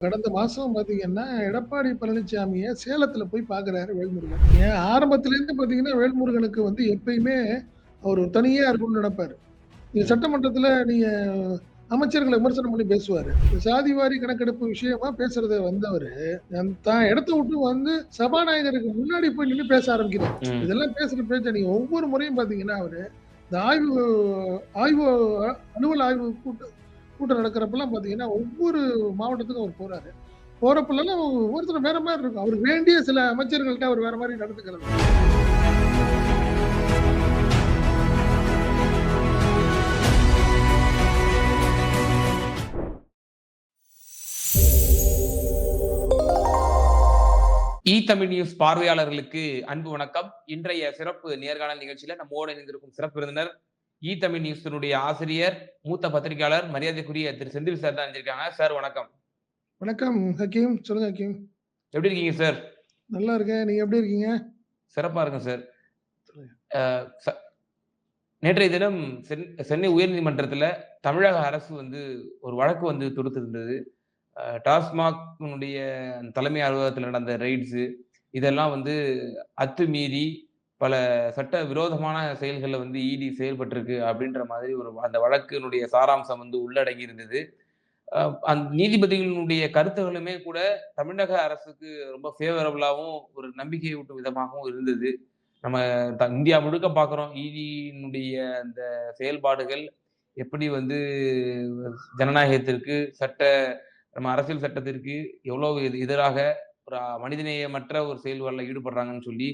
கடந்த மாசம் பார்த்தீங்கன்னா, எடப்பாடி பழனிசாமிய சேலத்துல போய் பார்க்குறாரு வேல்முருகன். ஏன் ஆரம்பத்துலேருந்து பார்த்தீங்கன்னா, வேல்முருகனுக்கு வந்து எப்பயுமே அவரு தனியா இருக்கணும்னு நெனப்பாரு. நீங்க சட்டமன்றத்துல நீங்க அமைச்சர்கள விமர்சனம் பண்ணி பேசுவாரு. சாதிவாரி கணக்கெடுப்பு விஷயமா பேசுறத வந்தவரு, தான் இடத்த விட்டு வந்து சபாநாயகருக்கு முன்னாடி போய் நின்னு பேச ஆரம்பிக்கிறாரு. இதெல்லாம் பேசுற பேச்ச நீங்க ஒவ்வொரு முறையும் பார்த்தீங்கன்னா, அவரு இந்த ஆய்வு ஆய்வு அலுவல் ஆய்வு கூட்டம் கூட்டம் நடக்கிறப்பெல்லாம் பார்த்தீங்கன்னா, ஒவ்வொரு மாவட்டத்துக்கும் அவர் போறாரு. போறப்பெல்லாம் ஒவ்வொருத்தரும் வேற மாதிரி இருக்கும். அவருக்கு வேண்டிய சில அமைச்சர்கள்ட்ட அவர் வேற மாதிரி நடந்துக்கிறது. இ தமிழ் நியூஸ் பார்வையாளர்களுக்கு அன்பு வணக்கம். இன்றைய சிறப்பு நேர்காணல் நிகழ்ச்சியில நம்மோடு இணைந்திருக்கும் சிறப்பு விருந்தினர், இ தமிழ் நியூஸினுடைய ஆசிரியர், மூத்த பத்திரிகையாளர், மரியாதைக்குரிய திரு செந்தில் சார் தான் இணைஞ்சிருக்காங்க. சார் வணக்கம். வணக்கம் ஹக்கீம். சொல்லுங்க ஹக்கீம். எப்படி இருக்கீங்க சார்? நல்லா இருக்கேன். நீங்க எப்படி இருக்கீங்க? சிறப்பா இருக்கேன் சார். நேற்றைய தினம் சென் சென்னை உயர்நீதிமன்றத்தில தமிழக அரசு வந்து ஒரு வழக்கு வந்து தொடுத்திருந்தது. டாஸ்மாக்னுடைய தலைமை அலுவலகத்தில நடந்த ரெய்ட்ஸு இதெல்லாம் வந்து அத்துமீறி பல சட்ட விரோதமான செயல்களில் வந்து இடி செயல்பட்டிருக்கு அப்படின்ற மாதிரி ஒரு அந்த வழக்கினுடைய சாராம்சம் வந்து உள்ளடங்கி இருந்தது. அந் அந்த நீதிபதிகளினுடைய கருத்துகளுமே கூட தமிழக அரசுக்கு ரொம்ப ஃபேவரபுளாகவும் ஒரு நம்பிக்கை ஊட்டும் விதமாகவும் இருந்தது. நம்ம த இந்தியா முழுக்க பார்க்குறோம். இடியினுடைய e அந்த செயல்பாடுகள் எப்படி வந்து ஜனநாயகத்திற்கு, சட்ட நம்ம அரசியல் சட்டத்திற்கு எவ்வளோ எதிராக ஒரு மனிதநேயமற்ற ஒரு செயல்களில் ஈடுபடுறாங்கன்னு சொல்லி,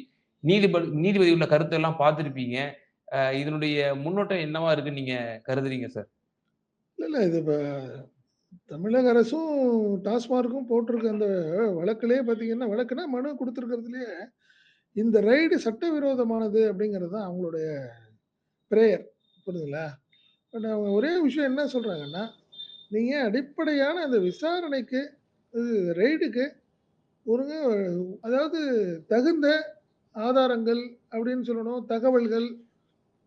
நீதிபதி நீதிபதி உள்ள கருத்தெல்லாம் பார்த்துருப்பீங்க இதனுடைய முன்னோட்டம் என்னவா இருக்குன்னு நீங்க கருதுறீங்க சார்? இல்ல, இல்ல. இது இப்போ தமிழக அரசும், டாஸ்மார்க்கும் போட்டிருக்க அந்த வழக்குலேயே பார்த்தீங்கன்னா, வழக்குனா மனு குடுத்துருக்கிறதுலயே, இந்த ரைடு சட்டவிரோதமானது அப்படிங்கிறது தான் அவங்களுடைய பிரேயர். புரியுதுங்களா? பட் அவங்க ஒரே விஷயம் என்ன சொல்றாங்கன்னா, நீங்க அடிப்படையான அந்த விசாரணைக்கு, இது ரெய்டுக்கு ஒருங்க அதாவது தகுந்த ஆதாரங்கள் அப்படின்னு சொல்லணும், தகவல்கள்,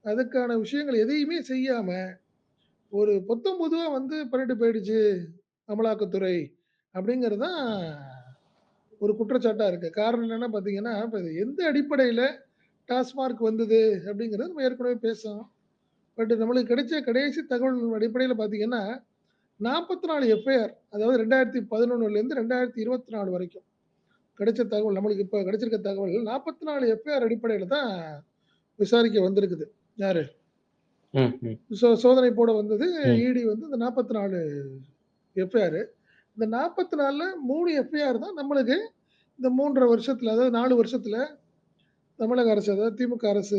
அதுக்கான விஷயங்கள் எதையுமே செய்யாமல் ஒரு பொத்தம் வந்து பண்ணிட்டு போயிடுச்சு அமலாக்கத்துறை அப்படிங்கிறது தான் ஒரு குற்றச்சாட்டாக இருக்குது காரணம் என்னென்னா பார்த்தீங்கன்னா, இப்போ எந்த அடிப்படையில் டாஸ்மார்க் வந்தது அப்படிங்கிறது நம்ம ஏற்கனவே பேசணும். பட் நம்மளுக்கு கிடைச்ச கடைசி தகவல் அடிப்படையில் பார்த்தீங்கன்னா, 44 எஃப்ஐஆர் அதாவது 2011லேருந்து 2024 வரைக்கும் கிடைச்ச தகவல் நம்மளுக்கு இப்ப கிடைச்சிருக்க தகவல் 44 எஃப்ஐஆர் அடிப்படையில தான் விசாரிக்க வந்திருக்குது. யாரு? சோ சோதனை போட வந்தது. இடி வந்து இந்த 44 எஃப்ஐஆர். இந்த 44ல 3 எஃப்ஐஆர் தான் நம்மளுக்கு இந்த 3 1/2 வருஷத்துல, அதாவது 4 வருஷத்துல தமிழக அரசு, அதாவது திமுக அரசு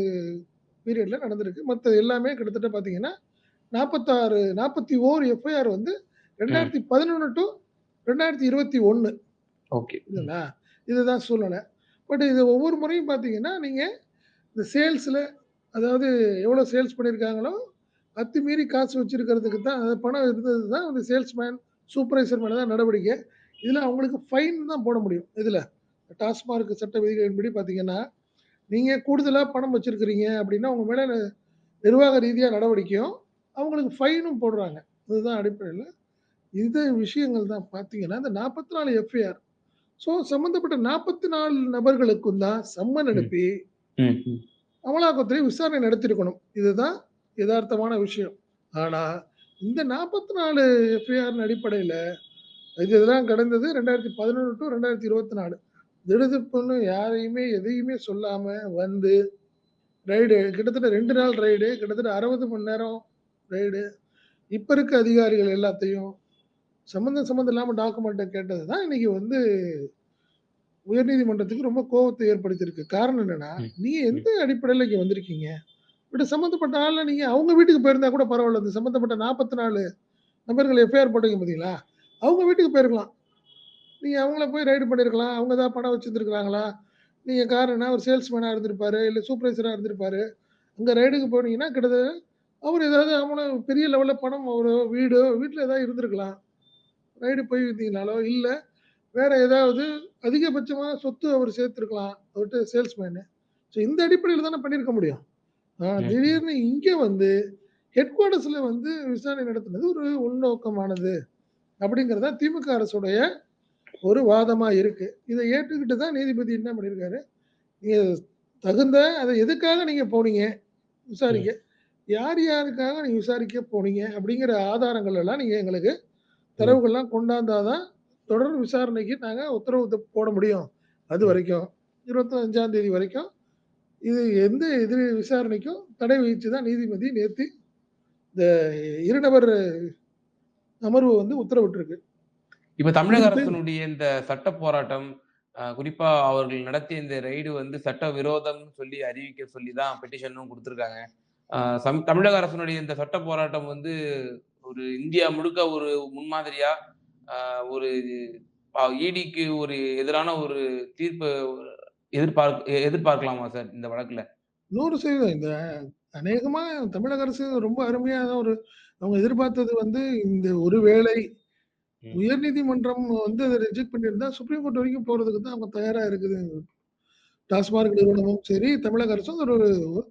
பீரியட்ல நடந்திருக்கு. மத்த எல்லாமே கிட்டத்தட்ட பார்த்தீங்கன்னா, 46 41 எஃப்ஐஆர் வந்து ம். 2011 டூ 2021. ஓகே. ம். இதுதான் சூழ்நிலை. பட் இது ஒவ்வொரு முறையும் பார்த்தீங்கன்னா, நீங்கள் இந்த சேல்ஸில் அதாவது எவ்வளோ சேல்ஸ் பண்ணியிருக்காங்களோ, அத்துமீறி காசு வச்சிருக்கிறதுக்கு தான் அது பணம் இருந்தது தான் அந்த சேல்ஸ்மேன், சூப்பர்வைசர் மேலே தான் நடவடிக்கை. இதில் அவங்களுக்கு ஃபைன் தான் போட முடியும். இதில் டாஸ்மார்க் சட்ட விதிகளின்படி பார்த்தீங்கன்னா, நீங்கள் கூடுதலாக பணம் வச்சுருக்கிறீங்க அப்படின்னா, உங்கள் மேலே நிர்வாக ரீதியாக நடவடிக்கையும், அவங்களுக்கு ஃபைனும் போடுறாங்க. இதுதான் அடிப்படையில் இது விஷயங்கள் தான் பார்த்தீங்கன்னா, இந்த 44 எஃப்ஐஆர். ஸோ சம்மந்தப்பட்ட 44 நபர்களுக்கும் தான் சம்மன். அனுப்பி. அமலாக்கத்துறை விசாரணை நடத்தியிருக்கணும். இதுதான் எதார்த்தமான விஷயம். ஆனா, இந்த 44 எஃப்ஐஆரின் அடிப்படையில, இது இதெல்லாம் கடந்தது 2011 டூ 2024. திடுதிப்புன்னு யாரையுமே எதையுமே சொல்லாம வந்து, ரெய்டு கிட்டத்தட்ட 2 நாள் ரெய்டு, கிட்டத்தட்ட 60 மணி நேரம் ரெய்டு. இப்ப இருக்க அதிகாரிகள் எல்லாத்தையும் சம்மந்தம் சம்மந்தம் இல்லாம டாக்குமெண்ட்ட கேட்டது தான் இன்னைக்கு வந்து உயர்நீதிமன்றத்துக்கு ரொம்ப கோவத்த ஏற்படுத்தியிருக்கு. காரணம் என்னன்னா. நீங்க. எந்த அடிப்படையில இங்க வந்திருக்கீங்க? பட் சம்மந்தப்பட்ட ஆள்ல நீங்க அவங்க வீட்டுக்கு போயிருந்தா கூட பரவால்ல. இந்த சம்மந்தப்பட்ட 44 நபர்கள் எஃப்ஐஆர் போட்டீங்க பார்த்தீங்களா? அவங்க வீட்டுக்கு போயிருக்கலாம். நீங்க அவங்கள போய் ரெய்டு பண்ணியிருக்கலாம். அவங்க ஏதாவது பணம் வச்சிருந்துருக்காங்களா? நீங்க காரணம் என்ன? ஒரு சேல்ஸ்மேனா இருந்திருப்பாரு, இல்ல சூப்பர்வைசரா இருந்திருப்பாரு. அங்க ரெய்டுக்கு போனீங்கன்னா, கிட்டத்தட்ட அவரு ஏதாவது அவங்கள பெரிய லெவல்ல பணம் ஒரு வீடோ, வீட்ல ஏதாவது இருந்திருக்கலாம். ரெய்டு போயிருந்தீங்கனாலோ, இல்ல வேற ஏதாவது அதிகபட்சமா சொத்து அவரு சேர்த்திருக்கலாம். அவர்ட்ட சேல்ஸ்மேனு. ஸோ இந்த அடிப்படையில தானே பண்ணியிருக்க முடியும். திடீர்னு இங்க வந்து ஹெட் குவார்ட்டர்ஸ்ல வந்து விசாரணை நடத்துனது ஒரு உள்நோக்கமானது. அப்படிங்கிறது திமுக அரசுடைய ஒரு வாதமா இருக்கு. இத ஏற்றுக்கிட்டு தான் நீதிபதி என்ன பண்ணியிருக்காரு, நீங்க தகுந்த அத எதுக்காக நீங்க போனீங்க? விசாரிக்க. யார் யாருக்காக நீங்க விசாரிக்க போனீங்க? அப்படிங்கிற ஆதாரங்கள் எல்லாம் நீங்க எங்களுக்கு. தரவுகள்லாம் கொண்டாந்தா தான், தொடர் விசாரணைக்கு நாங்க உத்தரவு போட முடியும். ம். அதுவரைக்கும் 25ஆம் தேதி வரைக்கும், இது எந்த எதிர் விசாரணைக்கும் தடை விதிச்சு தான் நீதிபதி நேத்து இந்த இருநபர் அமர்வு வந்து உத்தரவிட்டிருக்கு. இப்ப தமிழக அரசினுடைய இந்த சட்ட போராட்டம், குறிப்பா அவர்கள் நடத்திய இந்த ரெய்டு வந்து சட்டவிரோதம்னு சொல்லி அறிவிக்க சொல்லி தான் பெட்டிஷனும் குடுத்திருக்காங்க. தமிழக அரசினுடைய இந்த சட்ட போராட்டம் வந்து ஒரு இந்தியா முழுக்க ஒரு முன்மாதிரியா, ஒரு அ ஈடிக்கு ஒரு எதிரான ஒரு தீர்ப்பு எதிர்பார்க் எதிர்பார்க்கலாமா சார் இந்த வழக்குல? 100% இந்த அநேகமா தமிழக அரசு ரொம்ப அருமையா ஒரு அவங்க எதிர்பார்த்தது வந்து இந்த ஒரு வேளை ம். உயர்நீதிமன்றம் வந்து அத ரிஜெக்ட் பண்ணியிருந்தா, சுப்ரீம் கோர்ட் வரைக்கும் போறதுக்கு தான் அவங்க தயாரா இருக்குது. டாஸ்மாக் நிறுவனமும் சரி, தமிழக அரசும் ஒரு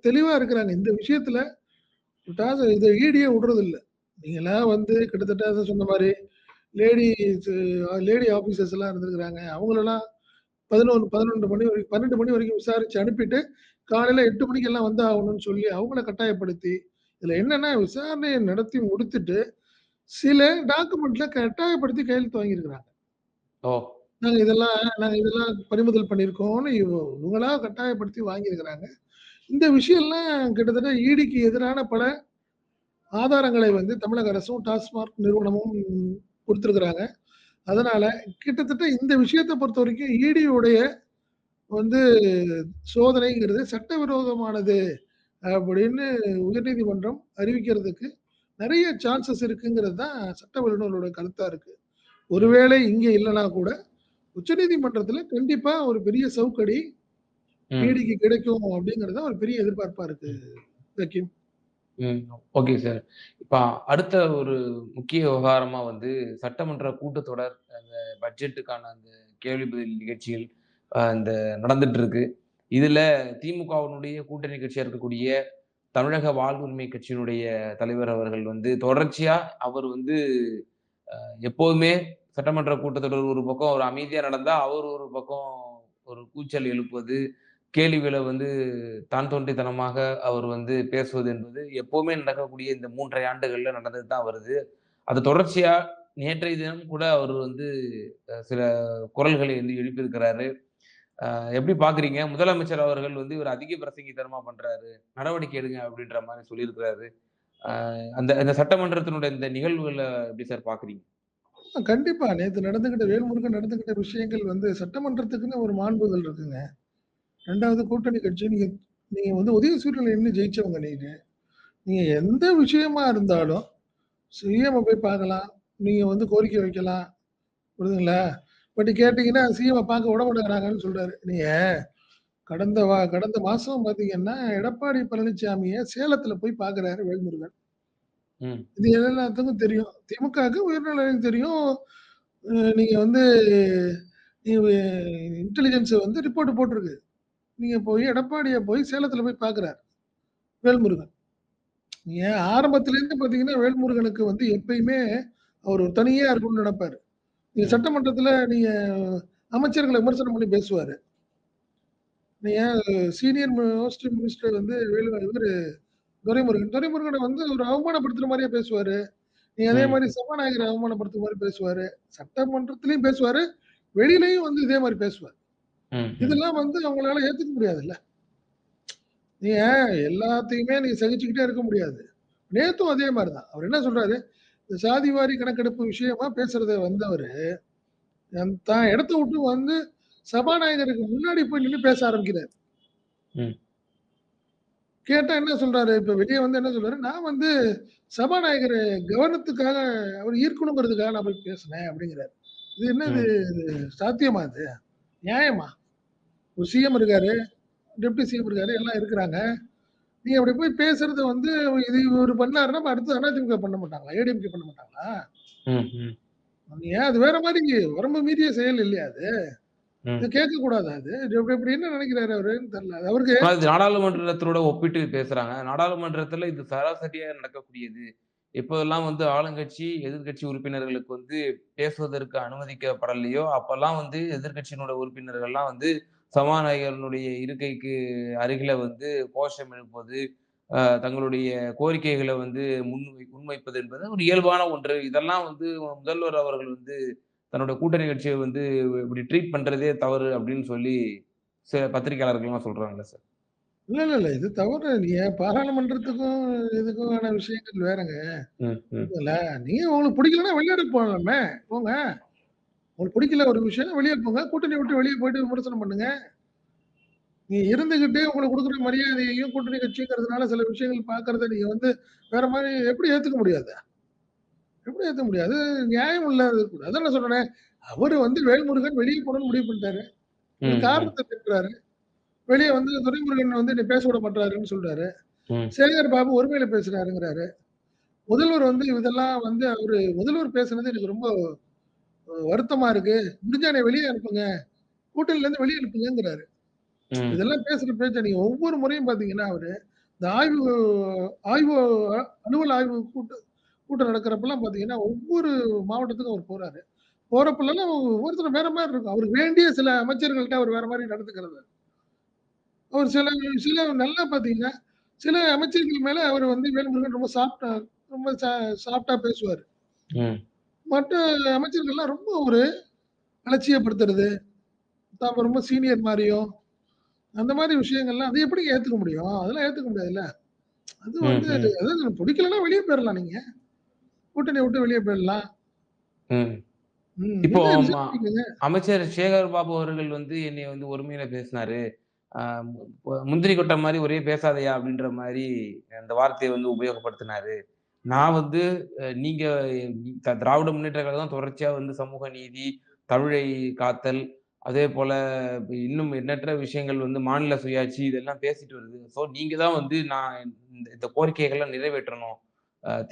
தெளிவா இருக்கிறாங்க. இந்த விஷயத்துல டாஸ் இத ஈடியே விடுறதில்ல. நீங்கலாம் வந்து கிட்டத்தட்ட சொன்ன மாரி லேடீஸ் லேடி ஆஃபீசர்ஸ் எல்லாம் இருந்திருக்கிறாங்க. அவங்களலாம் 11 11 மணி வரைக்கும் 12 மணி வரைக்கும் விசாரிச்சு அனுப்பிட்டு, காலையில 8 மணிக்கு எல்லாம் வந்தாகணும்னு சொல்லி அவங்கள கட்டாயப்படுத்தி, இதுல என்னன்னா விசாரணைய நடத்தி முடித்துட்டு, சில டாக்குமெண்ட்ல கட்டாயப்படுத்தி கையெழுத்து வாங்கியிருக்கிறாங்க. ஓ! நாங்க இதெல்லாம் நாங்க இதெல்லாம் பறிமுதல் பண்ணியிருக்கோம்னு இவ இவங்களா கட்டாயப்படுத்தி வாங்கியிருக்கிறாங்க. இந்த விஷயம்லாம் கிட்டத்தட்ட ஈடிக்கு எதிரான பல ஆதாரங்களை வந்து தமிழக அரசும், டாஸ்மாக் நிறுவனமும் குடுத்திருக்கிறாங்க. அதனால கிட்டத்தட்ட இந்த விஷயத்த பொறுத்தவரைக்கும் ஈடியுடைய வந்து சோதனைங்கிறது சட்டவிரோதமானது அப்படின்னு உயர்நீதிமன்றம் அறிவிக்கிறதுக்கு நெறைய சான்சஸ் இருக்குங்கிறது தான் சட்ட வல்லுனர்களோட கருத்தா இருக்கு. ஒருவேளை இங்க இல்லன்னா கூட, உச்சநீதிமன்றத்துல கண்டிப்பா ஒரு பெரிய சவுக்கடி ம். ஈடிக்கு கிடைக்கும் அப்படிங்கிறது தான் ஒரு பெரிய எதிர்பார்ப்பா இருக்கு ம். Okay sir. இப்போ அடுத்த ஒரு முக்கிய விவகாரமா வந்து சட்டமன்ற கூட்டத்தொடர், அந்த பட்ஜெட்டுக்கான அந்த கேள்வி பதில் நிகழ்ச்சிகள் அ இந்த நடந்துட்டு இருக்கு. இதுல திமுகவினுடைய கூட்டணி கட்சியா இருக்கக்கூடிய தமிழக வாழ்வுரிமை கட்சியினுடைய தலைவர் அவர்கள் வந்து தொடர்ச்சியா அவர் வந்து எப்போதுமே சட்டமன்ற கூட்டத்தொடர் ஒரு பக்கம் ஒரு அமைதியா நடந்தா, அவர் ஒரு பக்கம் ஒரு கூச்சல் எழுப்புவது, கேள்விகளை வந்து தான் தோன்றித்தனமாக அவர் வந்து பேசுவது என்பது எப்போவுமே நடக்கக்கூடிய இந்த மூன்றரை ஆண்டுகளில் நடந்தது தான் வருது. அது தொடர்ச்சியாக நேற்றைய தினம் கூட அவர் வந்து சில குரல்களை வந்து எழுப்பியிருக்கிறாரு. எப்படி பார்க்குறீங்க? முதலமைச்சர் அவர்கள் வந்து இவர் அதிக பிரசங்கித்தனமாக பண்ணுறாரு நடவடிக்கை எடுங்க அப்படின்ற மாதிரி சொல்லியிருக்கிறாரு. அந்த அந்த சட்டமன்றத்தினுடைய இந்த நிகழ்வுகளை எப்படி சார் பார்க்குறீங்க? கண்டிப்பா. நேற்று நடந்துகிட்ட வேல்முருகன் நடந்துகிட்ட விஷயங்கள் வந்து சட்டமன்றத்துக்குன்னு ஒரு மாண்புகள் இருக்குங்க. 2வது கூட்டணி கட்சி நீங்க நீங்க வந்து உதயசூரியன்ல நின்னு ஜெயிச்சவங்க நீங்க. நீங்க எந்த விஷயமா இருந்தாலும் சிஎம்ம போய் பார்க்கலாம். நீங்க வந்து கோரிக்கை வைக்கலாம். புரியுதுங்களா? பட் கேட்டீங்கன்னா, சிஎம்ம பார்க்க விட மாட்டேங்கிறாங்கன்னு சொல்றாரு. நீங்க கடந்த வா கடந்த மாசம் பார்த்தீங்கன்னா, எடப்பாடி பழனிசாமிய சேலத்துல போய் பார்க்குறாரு வேல்முருகன். இது எல்லாத்துக்கும் தெரியும். திமுகவுக்கு உயர்நிலைக்கு தெரியும். அ நீங்க வந்து இன்டெலிஜென்ஸ் வந்து ரிப்போர்ட் போட்டிருக்கு. நீங்க போய் எடப்பாடிய போய் சேலத்துல போய் பார்க்குறாரு. வேல்முருகன். நீங்க ஆரம்பத்திலேருந்து பார்த்தீங்கன்னா, வேல்முருகனுக்கு வந்து எப்பயுமே அவர் ஒரு தனியா இருக்கணும்னு நெனைப்பாரு. நீங்க ம். சட்டமன்றத்துல நீங்க அமைச்சர்கள விமர்சனம் பண்ணி பேசுவாரு. நீங்க சீனியர் மோஸ்ட் மினிஸ்டர் வந்து வேலு இவரு துரைமுருகன். துரைமுருகன வந்து ஒரு அவமானப்படுத்துற மாரியே பேசுவாரு. நீங்க அதே ம். மாரி சபாநாயகர அவமானப்படுத்துற மாரி பேசுவாரு. சட்டமன்றத்திலயும் பேசுவாரு. வெளியிலயும் வந்து இதே மாரி பேசுவாரு. இதெல்லாம் வந்து அவங்களால ஏத்துக்க முடியாதுல்ல. நீங்க எல்லாத்தையுமே நீங்க சகிச்சுக்கிட்டே இருக்க முடியாது. நேத்தும் அதே மாரி தான். அவர் என்ன சொல்றாரு, இந்த சாதிவாரி கணக்கெடுப்பு விஷயமா பேசுறத வந்தவரு, தான் இடத்த விட்டு வந்து சபாநாயகருக்கு முன்னாடி போய் நின்னு பேச ஆரம்பிக்கிறாரு. கேட்டா என்ன சொல்றாரு, இப்ப வெளிய வந்து என்ன சொல்றாரு, நான் வந்து சபாநாயகர கவனத்துக்காக அவர் ஈர்க்கணுங்கிறதுக்காக நான் போய் பேசினேன் அப்படிங்கிறாரு. இது என்னது சாத்தியமா இது? நியாயமா? சிஎம் இருக்காரு, டெப்டி சிஎம் இருக்காரு, எல்லாம் இருக்கிறாங்க. நீங்க அப்படி போய் பேசுறது வந்து இது இவரு பண்ணாருன்னா, அடுத்து அதிமுக பண்ண மாட்டாங்களா? ஏடிஎம்கே பண்ண மாட்டாங்களா? ஏன் அது வேற மாரி வரம்பு மீறிய செயல் இல்லையா அது? இது ம். கேட்கக்கூடாதா அது? இப்படி என்ன நினைக்கிறாரு அவருன்னு தெரியல. அவருக்கு நாடாளுமன்றத்தோட ஒப்பிட்டு பேசுறாங்க. நாடாளுமன்றத்துல இது சராசரியா நடக்கக்கூடியது. எப்போதெல்லாம் வந்து ஆளுங்கட்சி, எதிர்க்கட்சி உறுப்பினர்களுக்கு வந்து பேசுவதற்கு அனுமதிக்கப்படலையோ, அப்பல்லாம் வந்து எதிர்க்கட்சியினுடைய உறுப்பினர்கள்லாம் வந்து சபாநாயகரினுடைய இருக்கைக்கு அருகில வந்து கோஷம் எழுப்புவது, அ தங்களுடைய கோரிக்கைகள வந்து முன்வை முன்வைப்பது என்பது ஒரு இயல்பான ஒன்று. இதெல்லாம் வந்து முதல்வர் அவர்கள் வந்து தன்னுடைய கூட்டணி கட்சிய வந்து இப்படி ட்ரீட் பண்றதே தவறு அப்படின்னு சொல்லி சில பத்திரிகையாளர்கள்லாம் சொல்றாங்கல்ல சார். இல்ல, இல்ல, இல்ல. இது தவறு. நீங்க பாராளுமன்றத்துக்கும் இதுக்குமான விஷயங்கள் வேறங்க. நீங்க உங்களுக்கு பிடிக்கலன்னா வெளிநாடு போலாமே. போங்க. உங்களுக்கு பிடிக்கல ஒரு விஷயம் வெளிய போங்க. கூட்டணி விட்டு வெளிய போயிட்டு விமர்சனம் பண்ணுங்க. நீங்க இருந்துகிட்டே உங்களுக்கு குடுக்குற மரியாதையையும் கூட்டணி கட்சிங்கிறதுனால சில விஷயங்கள் பார்க்கறத நீங்க வந்து வேற மாரி எப்படி ஏத்துக்க முடியாது? எப்படி ஏத்துக்க முடியாது? நியாயம் இல்லாதது கூட. அதான் நான் சொன்னேனே, அவரு வந்து வேல்முருகன் வெளிய போணும்னு முடிவு பண்ணிட்டாரு. காரணத்த திட்டுறாரு. வெளிய வந்து துரைமுருகன் வந்து என்னை பேச விட மாட்றாருன்னு சொல்றாரு. சேகர் பாபு ஒருமையில பேசுறாருங்கிறாரு. முதல்வர் வந்து இதெல்லாம் வந்து அவரு முதல்வர் பேசுனது எனக்கு ரொம்ப வருத்தமா இருக்கு. முடிஞ்சா வெளிய அனுப்புங்க. கூட்டணியிலருந்து வெளிய அனுப்புங்கங்கிறாரு. ம். இதெல்லாம் பேசுற பேச்ச நீங்க ஒவ்வொரு முறையும் பார்த்தீங்கன்னா, அவரு இந்த ஆய்வு ஆய்வு அலுவல் ஆய்வு கூட்டம் கூட்டம் நடக்கிறப்பலாம் பார்த்தீங்கன்னா, ஒவ்வொரு மாவட்டத்துக்கும் அவர் போறாரு. போறப்பலாம் ஒவ்வொருத்தரும் வேற மாரி இருக்கும். அவருக்கு வேண்டிய சில அமைச்சர்கள்ட்ட அவர் வேற மாரி நடந்துக்கிறது. அவர் சில சில நல்லா பார்த்தீங்கன்னா, சில அமைச்சர்கள் மேல அவர் வந்து வேல்முருகன் ரொம்ப சாஃப்ட்டா ரொம்ப சா சாஃப்ட்டா பேசுவாரு. மற்ற அமைச்சர்கள்லாம் ரொம்ப ஒரு அலட்சியப்படுத்துறது, தாம் ரொம்ப சீனியர் மாரியும், அந்த மாரி விஷயங்கள்லாம் அது எப்படிங்க ஏத்துக்க முடியும்? அதெல்லாம் ஏத்துக்க முடியாதுல்ல. அது வந்து. அதாவது பிடிக்கலன்னா வெளிய போயிரலாம் நீங்க. கூட்டணிய விட்டு வெளிய போயிடலாம். இப்போ. அமைச்சர் சேகர் பாபு அவர்கள் வந்து என்னைய வந்து ஒருமையில பேசினாரு. முந்திரி கொட்டை மாரி ஒரே பேசாதயா! அப்படின்ற மாரி அந்த வார்த்தைய வந்து உபயோகப்படுத்தினாரு. நான் வந்து நீங்க திராவிட முன்னேற்ற கழகம் தொடர்ச்சியா வந்து சமூக நீதி, தமிழை காத்தல், அதே போல இன்னும் எண்ணற்ற விஷயங்கள் வந்து மாநில சுயாட்சி இதெல்லாம் பேசிட்டு வருது. ஸோ நீங்க தான் வந்து நான் இந்த இந்த கோரிக்கைகள்லாம் நிறைவேற்றணும்.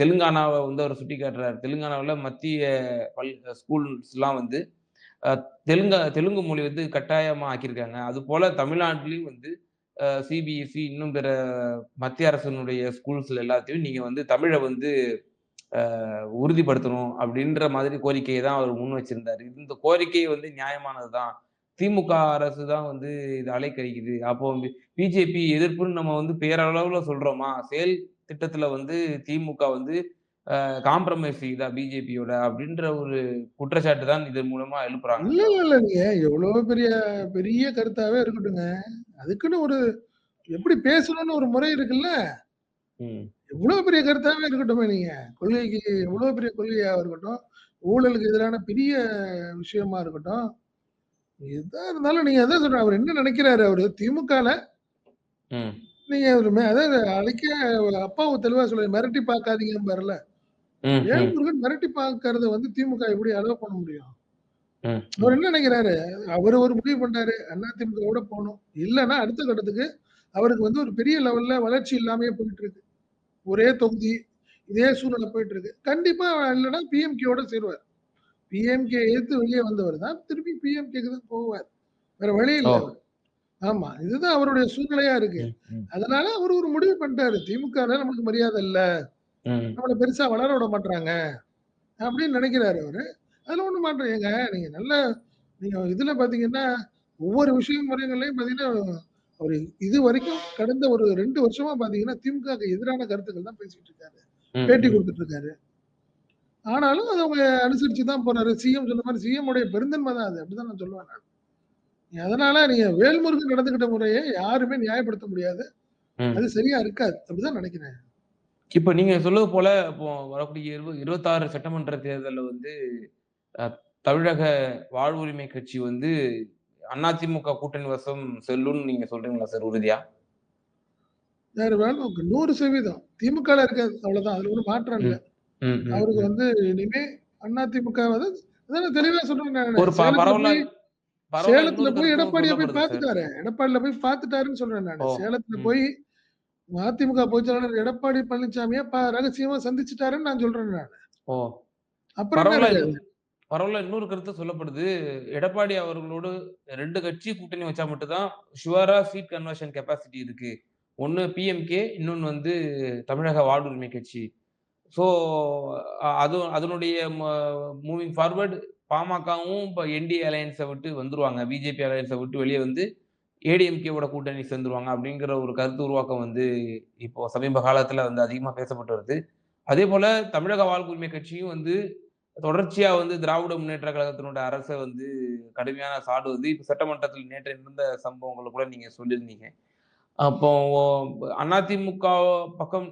தெலுங்கானாவை வந்து அவர் சுட்டி காட்டுறாரு தெலுங்கானாவில் மத்திய பல் ஸ்கூல்ஸ்லாம் வந்து தெலுங்கா தெலுங்கு மொழி வந்து கட்டாயமாக ஆக்கியிருக்காங்க. அதுபோல தமிழ்நாட்டிலையும் வந்து சிபிஎஸ்சி இன்னும் பிற மத்திய அரசினுடைய ஸ்கூல்ஸ்ல எல்லாத்தையும் நீங்க வந்து தமிழை வந்து உறுதிப்படுத்தணும் அப்படின்ற மாதிரி கோரிக்கையை தான் அவர் முன் வச்சிருந்தாரு. இந்த கோரிக்கை வந்து நியாயமானது தான். திமுக அரசு தான் வந்து இது அலைக்கழிக்குது. அப்போ பிஜேபி எதிர்ப்புன்னு நம்ம வந்து பேரளவுல சொல்றோமா? செயல் திட்டத்துல வந்து திமுக வந்து காம்ப்ரமைஸ் செய்யுதா பிஜேபியோட அப்படின்ற ஒரு குற்றச்சாட்டு தான் இதன் மூலமா எழுப்புறாங்க இல்ல. இல்ல, இல்ல. நீங்க எவ்வளோ பெரிய பெரிய கருத்தாவே இருக்கட்டுங்க. அதுக்குன்னு ஒரு எப்படி பேசணும்னு ஒரு முறை இருக்குல்ல. ம். எவ்வளோ பெரிய கருத்தாவே இருக்கட்டுமே நீங்க. கொள்கைக்கு எவ்வளோ பெரிய கொள்கையா இருக்கட்டும். ஊழலுக்கு எதிரான பெரிய விஷயமா இருக்கட்டும். எதா இருந்தாலும் நீங்க அதான் சொல்றேன். அவரு என்ன நினைக்கிறாரு அவரு திமுகல. நீங்க அதாவது அழைக்க அப்பாவும் தெளிவா சொல்லுவாரு. மிரட்டி பார்க்காதீங்கம்பாருல்ல. ம், ம், வேல்முருகன் மிரட்டி பார்க்கறத வந்து திமுக எப்படி அலோ பண்ண முடியும்? அவர். என்ன நினைக்கிறாரு? அவரு ஒரு முடிவு பண்றாரு. அதிமுகவோட போணும். இல்லன்னா அடுத்த கட்டத்துக்கு அவருக்கு வந்து ஒரு பெரிய லெவல்ல வளர்ச்சி இல்லாமயே போயிட்டு இருக்கு. ஒரே தொகுதி, இதே சூழ்நிலை போயிட்டு இருக்கு. கண்டிப்பா இல்லன்னா பிஎம்கேவோட சேருவார். பிஎம்கே எதிர்த்து வெளிய வந்தவர் தான் திருப்பி பிஎம்கேக்கு தான் போவார். வேற வழி! இல்ல. ஆமா. இதுதான் அவருடைய சூழ்நிலையா இருக்கு. அதனால அவரு ஒரு முடிவு பண்ணிட்டாரு. திமுகல நமக்கு மரியாதை இல்ல. நம்மள பெருசா வளர விட மாட்றாங்க. அப்படின்னு நினைக்கிறாரு அவரு. அதுல ஒண்ணும் மாற்றம் ஏங்க நீங்க நல்ல நீங்க இதுல பார்த்தீங்கன்னா, ஒவ்வொரு விஷயம் முறைகள்லயும் பார்த்தீங்கன்னா, அவரு இதுவரைக்கும் கடந்த ஒரு 2 வருஷமா பார்த்தீங்கன்னா, திமுகவுக்கு எதிரான கருத்துக்கள் தான் பேசிட்டு இருக்காரு. பேட்டி. குடுத்துட்டு இருக்காரு. ஆனாலும் அத அவங்க அனுசரிச்சு தான் போறாரு. சிஎம் சொன்ன மாரி சிஎம் உடைய பெருந்தன்மை தான் அது. அப்படிதான் நான் சொல்லுவேன் நானு. அதனால நீங்க வேல்முருகன் நடந்துக்கிட்ட முறைய யாருமே நியாயப்படுத்த முடியாது. அது சரியா இருக்காது. அப்படிதான் நினைக்கிறேன். இப்ப நீங்க சொல்வது போல, இப்போ வரக்கூடிய இரு 26 சட்டமன்ற தேர்தல்ல வந்து தமிழக வாழ்வுரிமை கட்சி வந்து அதிமுக கூட்டணி வசம் செல்லும்னு நீங்க சொல்றீங்களா சார் உறுதியா? வேற வேலை 100% திமுகல இருக்காது. அவ்வளவுதான். அதுல ஒண்ணும் மாற்றம் இல்ல. அவருக்கு. வந்து இனிமே அதிமுக வந்து தெளிவா சொல்றேன். ஒரு சேலத்துல போய் எடப்பாடிய போய். பார்த்துட்டாரு. எடப்பாடில போய் பார்த்துட்டாருன்னு சொல்றேன் நானு. சேலத்துல. போய் அதிமுக பொதுச் செயலாளர் எடப்பாடி பழனிசாமிய ரகசியமா சந்திச்சுட்டாருன்னு நான் சொல்றேன் நானு. ஓ! அப்புறம்? பரவலா இன்னொரு கருத்து சொல்லப்படுது. எடப்பாடி அவர்களோடு 2 கட்சி கூட்டணி வச்சா மட்டும் தான் ஷூரா சீட் கன்வர்ஷன் கெப்பாசிட்டி இருக்கு. ஒண்ணு பிஎம்கே, இன்னொன்னு வந்து தமிழக வாழ்வுரிமை கட்சி. ஸோ அது அதனுடைய மூவிங் ஃபார்வர்ட் பாமகவும் இப்போ என்டிஏ அலையன்ஸை விட்டு வந்துருவாங்க பிஜேபி அலையன்ஸை விட்டு வெளியே வந்து ஏடிஎம்கேவோட கூட்டணி சேர்ந்துருவாங்க அப்படிங்கிற ஒரு கருத்து உருவாக்கம் வந்து இப்போ சமீப காலத்தில் வந்து அதிகமாக பேசப்பட்டு வருது. அதே போல தமிழக வாழ்வுரிமை கட்சியும் வந்து தொடர்ச்சியாக வந்து திராவிட முன்னேற்ற கழகத்தினுடைய அரசை வந்து கடுமையான சாடுவது இப்போ சட்டமன்றத்தில் நேற்று நடந்த சம்பவங்களை கூட நீங்கள் சொல்லியிருந்தீங்க. அப்போ அதிமுக பக்கம்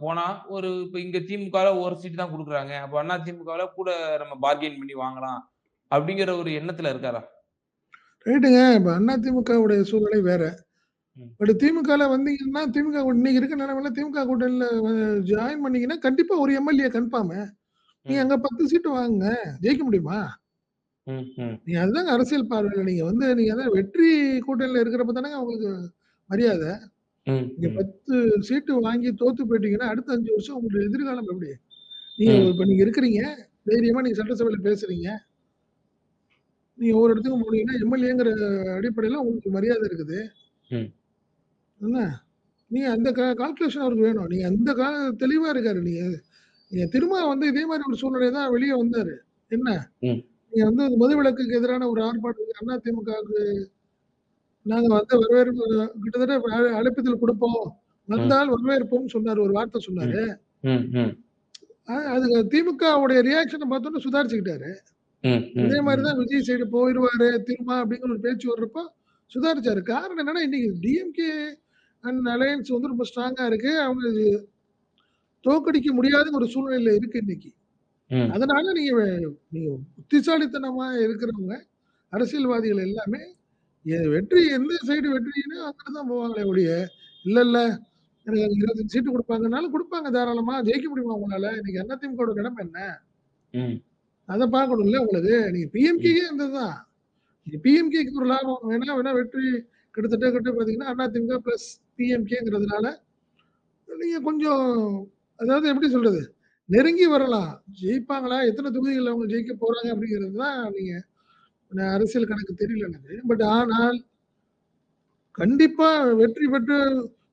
போனால் ஒரு இப்போ இங்கே திமுகவில் ஒரு சீட்டு தான் கொடுக்குறாங்க. அப்போ அதிமுகவில் கூட நம்ம பார்கெயின் பண்ணி வாங்கலாம் அப்படிங்கிற ஒரு எண்ணத்தில் இருக்காரா? ரைட்டுங்க இப்போ அதிமுகவுடைய சூழ்நிலை வேற. பட் திமுகல வந்தீங்கன்னா திமுக இன்னைக்கு இருக்க நிலைமையில திமுக கூட்டணியில் ஜாயின் பண்ணீங்கன்னா கண்டிப்பா ஒரு எம்எல்ஏ கன்ஃபார்ம். நீங்க அங்க பத்து சீட்டு வாங்குங்க ஜெயிக்க முடியுமா? நீங்க அதுதாங்க அரசியல் பார்வையில். நீங்க வந்து நீங்க அதான் வெற்றி கூட்டணியில் இருக்கிறப்ப தானே உங்களுக்கு மரியாதை. நீங்க பத்து சீட்டு வாங்கி தோத்து போயிட்டீங்கன்னா அடுத்த அஞ்சு வருஷம் உங்களுடைய எதிர்காலம் எப்படி? நீங்க. இப்ப நீங்க இருக்கிறீங்க தைரியமா நீங்க சட்டசபையில பேசுறீங்க. நீங்க ஒவ்வொரு இடத்துக்கும் போனீங்கன்னா எம்எல்ஏங்கிற அடிப்படையில உங்களுக்கு மரியாதை இருக்குது. என்ன? நீங்க அந்த கால்குலேஷன் அவருக்கு வேணும். நீங்க அந்த கால தெளிவா இருக்காரு. நீங்க நீங்க திரும்ப வந்து இதே மாதிரி ஒரு சூழ்நிலை தான் வெளியே வந்தாரு. என்ன? ம். நீங்க வந்து அந்த மதுவிலக்குக்கு எதிரான ஒரு ஆர்ப்பாட்டத்துக்கு அண்ணா திமுகவுக்கு நாங்க வந்து வரவேற்பு கிட்டத்தட்ட அழ- அழைப்பிதழ் கொடுப்போம். வந்தால் வரவேற்போம்னு சொன்னாரு. ஒரு வார்த்தை சொன்னாரு. அதுக்கு திமுகவுடைய ரியாக்ஷனை பார்த்தோன்னே சுதாரிச்சுக்கிட்டாரு. ம், ம், இதே மாதிரி ம். தான் விஜய் சைடு போயிடுவாரு திரும்ப அப்படிங்கிற ஒரு பேச்சு வர்றப்போ சுதாரிச்சாரு. காரணம் என்னன்னா இன்னைக்கு டிஎம்கே அண்ட் அலையன்ஸ் வந்து ரொம்ப ஸ்ட்ராங்கா இருக்கு. அவங்க தோக்கடிக்க முடியாத ஒரு சூழ்நிலையில இருக்கு இன்னைக்கு. அதனால நீங்க நீங்க புத்திசாலித்தனமா இருக்கிறவங்க அரசியல்வாதிகள் எல்லாமே வெற்றி எந்த சைடு வெற்றின்னு அங்கிட்டு தான் போவாங்களே ஒழிய இல்ல இல்ல எனக்கு இருபத்தஞ்சு சீட்டு கொடுப்பாங்கனாலும் கொடுப்பாங்க தாராளமா. ஜெயிக்க முடியுமா உங்களால? இன்னைக்கு அதிமுக நிலைமை என்ன? அதை பார்க்கணும்ல உங்களுக்கு? நீங்க பிஎம்கேக்கே இருந்ததுதான். நீங்க பிஎம்கேக்கு ஒரு லாபம் வேணா வேணா வெற்றி கிட்டத்தட்ட கிட்ட பாத்தீங்கன்னா அதிமுக பிளஸ் பிஎம்கேங்கிறதுனால நீங்க கொஞ்சம் அதாவது எப்படி சொல்றது? நெருங்கி வரலாம். ஜெயிப்பாங்களா? எத்தனை தொகுதிகள் அவங்க ஜெயிக்க போறாங்க அப்படிங்கிறது தான் நீங்க அரசியல் கணக்கு தெரியல எனக்கு. பட் ஆனால் கண்டிப்பா வெற்றி பெற்று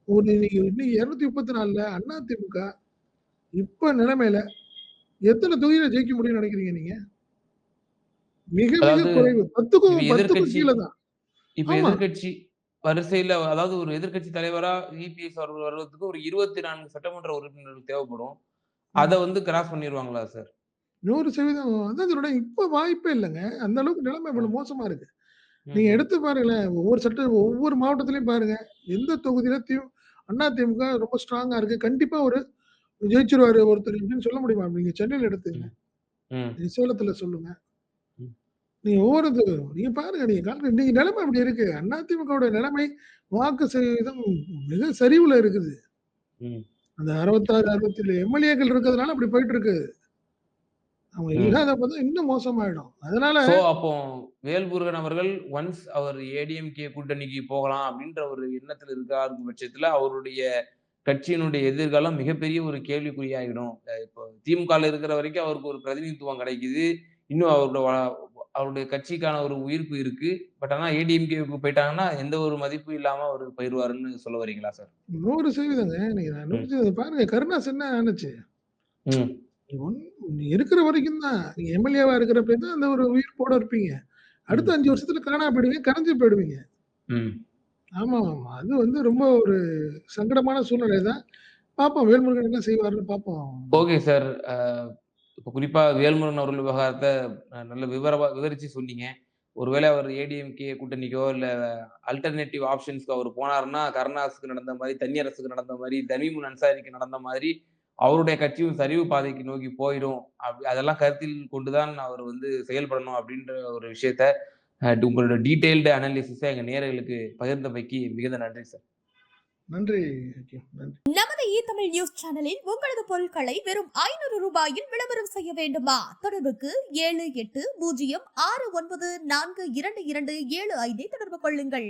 ஒரு இன்னைக்கு இன்னைக்கு இருநூத்தி முப்பத்தி நாலுல அதிமுக இப்ப நிலைமையில எத்தனை தொகுதியில ஜெயிக்க முடியும்னு நினைக்கிறீங்க நீங்க? மிக மிக குறைவு. பத்துக்கும் பத்துக்கும் கீழே தான். இப்ப ஆமா. எதிர்க்கட்சி வரிசையில அதாவது ஒரு எதிர்க்கட்சி தலைவரா இபிஎஸ் அவர்கள் வருவதற்கு ஒரு இருபத்தி நான்கு சட்டமன்ற உறுப்பினர்கள் தேவைப்படும். அத. வந்து கிராஸ் பண்ணிடுவாங்களா சார்? நூறு சதவீதம் அதான் சொல்றேன் இப்ப வாய்ப்பே இல்லைங்க. அந்த அளவுக்கு நிலைமை இவ்வளவு மோசமா இருக்கு. நீங்க எடுத்து பாருங்களேன் ஒவ்வொரு சட்ட ஒவ்வொரு மாவட்டத்திலயும் பாருங்க எந்த தொகுதியில தி அண்ணா திமுக ரொம்ப ஸ்ட்ராங்கா இருக்கு. கண்டிப்பா ஒரு ஜெயிச்சிருவாரு ஒருத்தர் அப்படின்னு சொல்ல முடியுமா? நீங்க சென்னையில எடுத்துங்க சேலத்துல சொல்லுங்க. நீங்க ஒவ்வொரு நீங்க பாருங்க நீங்க கால் இன்னைக்கு நிலைமை அப்படி இருக்கு. அதிமுகவுடைய நிலைமை வாக்கு சதவீதம் மிக சரிவுல இருக்குது. அந்த அறுபத்தாறு அறுபத்தி ஏழு எம்எல்ஏக்கள் இருக்கிறதுனால அப்படி போயிட்டு இருக்கு. அவங்க ம். இல்லாத பார்த்தா இன்னும் மோசமாயிடும். அதனால அப்போ வேல்முருகன் அவர்கள் ஒன்ஸ் அவர் ஏடிஎம்கே கூட்டணிக்கு போகலாம் அப்படின்ற ஒரு எண்ணத்துல இருக்காரு பட்சத்துல அவருடைய கட்சியினுடைய எதிர்காலம் மிகப்பெரிய ஒரு கேள்விக்குறியாகிடும். இப்போ திமுகல இருக்கிற வரைக்கும் அவருக்கு ஒரு பிரதிநிதித்துவம் கிடைக்குது. இன்னும் அவரோட வ- அவருடைய கட்சிக்கான ஒரு உயிர்ப்பு இருக்கு. பட் ஆனா ஏடிஎம்கேக்கு போயிட்டாங்கன்னா எந்த ஒரு மதிப்பு இல்லாம அவர் போயிடுவாருன்னு சொல்ல வரீங்களா சார்? நூறு சதவீதங்க. நூறு சதவீதம் பாருங்க. கருணாஸ் என்ன ஆனுச்சு இருக்கிற வரைக்கும் தான். நீங்க எம்எல்ஏவா இருக்கிறப்ப தான் அந்த ஒரு உயிர்ப்போட இருப்பீங்க. அடுத்த அஞ்சு வருஷத்துல காணா போயிடுவீங்க கரைஞ்சு போயிடுவீங்க. ஆமாம் ஆமாம் அது வந்து ரொம்ப ஒரு சங்கடமான சூழ்நிலை தான். பார்ப்போம் வேல்முருகன் என்ன செய்வாருன்னு பார்ப்போம் ஓகே சார். இப்போ குறிப்பா வேல்முருகன் அவர்கள் விவகாரத்தை நல்ல விவரமா விவரிச்சு சொன்னீங்க. ஒருவேளை அவர் ஏடிஎம்கே கூட்டணிக்கோ இல்ல அல்டர்னேட்டிவ் ஆப்ஷன்ஸ்க்கு அவர் போனாருன்னா கருணாஸுக்கு நடந்த மாதிரி தனியரசுக்கு நடந்த மாதிரி தனிமுன் அன்சாரிக்கு நடந்த மாதிரி அவருடைய கட்சியும் சரிவு பாதைக்கு நோக்கி போயிடும். அப்படி அதெல்லாம் கருத்தில் கொண்டு தான் அவர் வந்து செயல்படணும் அப்படின்ற ஒரு விஷயத்த உங்களோட டீடைல்டு அனாலிசிஸை எங்க நேயர்களுக்கு பகிர்ந்தமைக்கு மிகுந்த நன்றி சார். நன்றி நமது இ தமிழ் நியூஸ் சேனலில் உங்களது பொருட்களை வெறும் ஐநூறு ரூபாயில் விளம்பரம் செய்ய வேண்டுமா? தொடர்புக்கு ஏழு எட்டு பூஜ்ஜியம் ஆறு ஒன்பது நான்கு இரண்டு இரண்டு ஏழு ஐந்தை தொடர்பு கொள்ளுங்கள்.